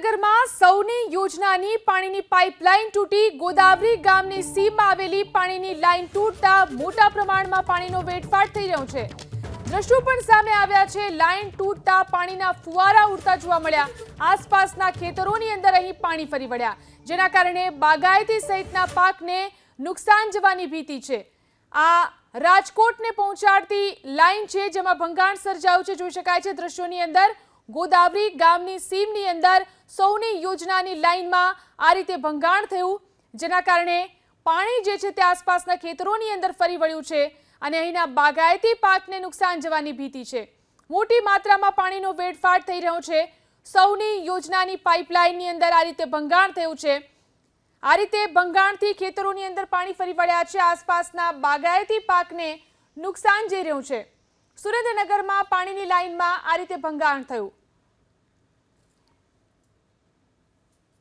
સુરેન્દ્રનગરમાં સૌની યોજનાની પાણીની પાઇપલાઇન તૂટી ગોદાવરી ગામની સીમમાં આવેલી પાણીની લાઇન તૂટતા મોટા પ્રમાણમાં પાણીનો વેડફાટ થઈ રહ્યો છે. દ્રશ્યો પણ સામે આવ્યા છે. લાઇન તૂટતા પાણીના ફુવારા ઉડતા જોવા મળ્યા. આસપાસના ખેતરોની અંદર અહીં પાણી ફરી વળ્યા. જેના કારણે બાગાયતી સહિતના પાકને નુકસાન જવાની ભીતિ છે. આ રાજકોટને પહોંચાડતી લાઇન છે, જેમાં ભંગાણ સર્જાયું છે, જોઈ શકાય છે દ્રશ્યોની અંદર. ગોદાવરી ગામની સીમની અંદર સૌની યોજનાની લાઇનમાં આ રીતે ભંગાણ થયું, જેના કારણે પાણી જે છે તે આસપાસના ખેતરોની અંદર ફરી વળ્યું છે અને અહીંના બાગાયતી પાકને નુકસાન જવાની ભીતિ છે. મોટી માત્રામાં પાણીનો વેડફાટ થઈ રહ્યો છે. સૌની યોજનાની પાઇપલાઇનની અંદર આ રીતે ભંગાણ થયું છે. આ રીતે ભંગાણથી ખેતરોની અંદર પાણી ફરી વળ્યા છે. આસપાસના બાગાયતી પાકને નુકસાન જઈ રહ્યું છે. સુરેન્દ્રનગરમાં પાણીની લાઇનમાં આ રીતે ભંગાણ થયું.